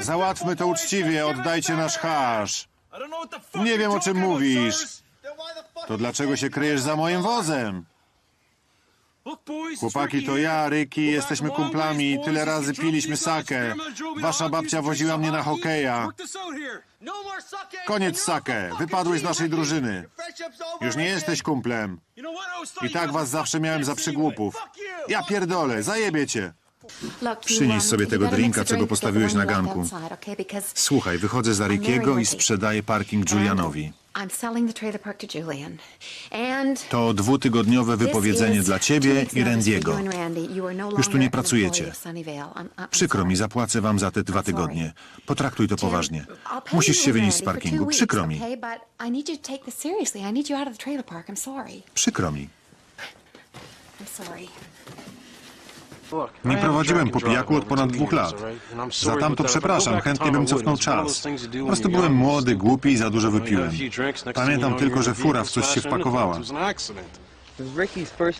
Załatwmy to uczciwie, oddajcie nasz hasz. Nie wiem, o czym mówisz. To dlaczego się kryjesz za moim wozem? Chłopaki, to ja, Ryki, jesteśmy kumplami. Tyle razy piliśmy sakę. Wasza babcia woziła mnie na hokeja. Koniec sakę. Wypadłeś z naszej drużyny. Już nie jesteś kumplem. I tak was zawsze miałem za przygłupów. Ja pierdolę, zajebie cię. Przynieś sobie tego drinka, co go postawiłeś na ganku. Słuchaj, wychodzę za Rikiego i sprzedaję parking Julianowi. To dwutygodniowe wypowiedzenie dla ciebie i Randiego. Już tu nie pracujecie. Przykro mi, zapłacę wam za te dwa tygodnie. Potraktuj to poważnie. Musisz się wynieść z parkingu. Przykro mi. Przykro mi. Nie prowadziłem po pijaku od ponad dwóch lat. Za tamto przepraszam, chętnie bym cofnął czas. Po prostu byłem młody, głupi i za dużo wypiłem. Pamiętam tylko, że fura w coś się wpakowała.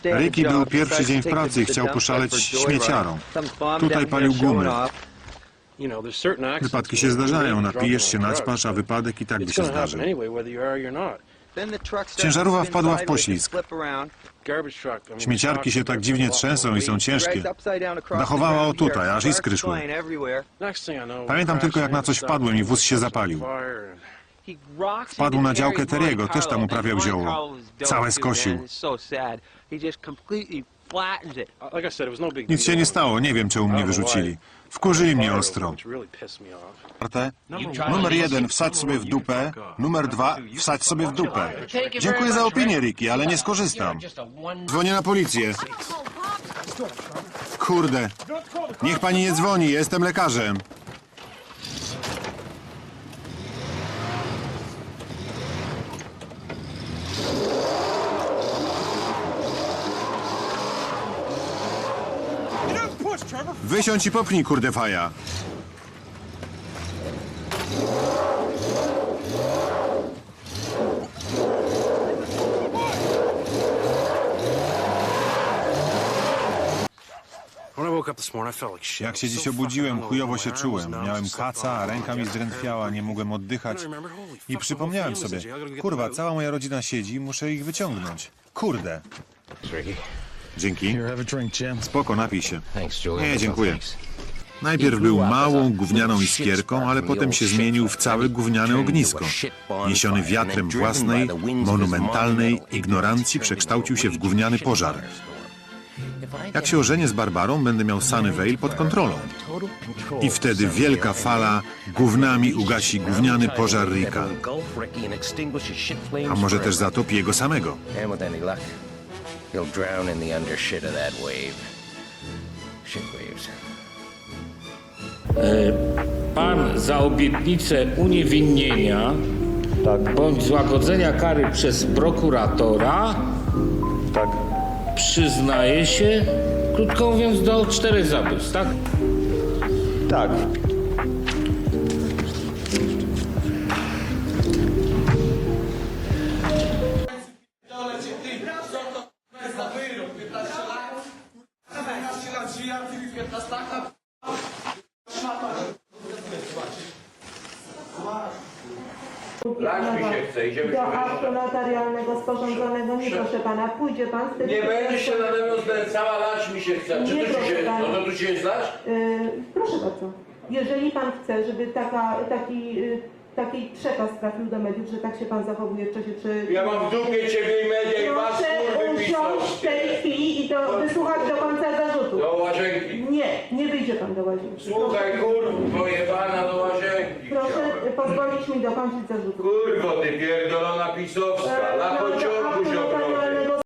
Ricky był pierwszy dzień w pracy i chciał poszaleć śmieciarą. Tutaj palił gumy. Wypadki się zdarzają, napijesz się, naćpasz, a wypadek i tak by się zdarzył. Ciężarówka wpadła w poślizg. Śmieciarki się tak dziwnie trzęsą i są ciężkie. Dachowała o tutaj, aż iskry szły. Pamiętam tylko, jak na coś wpadłem i wóz się zapalił. Wpadł na działkę Teriego, też tam uprawiał zioło. Całe skosił. Nic się nie stało, nie wiem, czemu mnie wyrzucili. Wkurzyli mnie ostro. Numer jeden, wsadź sobie w dupę. Numer dwa, wsadź sobie w dupę. Dziękuję za opinię, Ricky, ale nie skorzystam. Dzwonię na policję. Kurde. Niech pani nie dzwoni, jestem lekarzem. Wysiądź i popchnij, kurde faja. Jak się dziś obudziłem, chujowo się czułem. Miałem kaca, a ręka mi zdrętwiała, nie mogłem oddychać. I przypomniałem sobie, kurwa, cała moja rodzina siedzi, muszę ich wyciągnąć. Kurde. Dzięki. Spoko, napij się. Nie, dziękuję. Najpierw był małą, gównianą iskierką, ale potem się zmienił w całe gówniane ognisko. Niesiony wiatrem własnej, monumentalnej ignorancji przekształcił się w gówniany pożar. Jak się ożenię z Barbarą, będę miał Sunnyvale pod kontrolą. I wtedy wielka fala gównami ugasi gówniany pożar Rika. A może też zatopi jego samego. He'll drown in the undershit of that wave. Shit waves. Pan za obietnicę uniewinnienia bądź złagodzenia kary przez prokuratora przyznaje się, krótko mówiąc, do czterech zabójstw, tak? Tak. Lać mi się chce, idziemy Do aktu notarialnego sporządzonego nie proszę pana, pójdzie pan z tym. Nie będziesz się nade mną znęcała, lać mi się chce. Czy Nie, tu się, pana. no to tu się zlasz? Y, proszę bardzo. Jeżeli pan chce, żeby taka, taki, y, taki przekaz trafił do mediów, że tak się pan zachowuje w czasie czy. Ja mam w dupie ciebie i was Proszę kurwy usiąść w tej pisowskie. chwili i to wysłuchać do końca zarzutu. Do łazienki. Nie, nie wyjdzie pan do łazienki. Słuchaj, kurwa, pojebana do łazienki. Proszę pozwolić mi dokończyć zarzutu. Kurwo, ty pierdolona pisowska, E, na no, pociągu się obroni.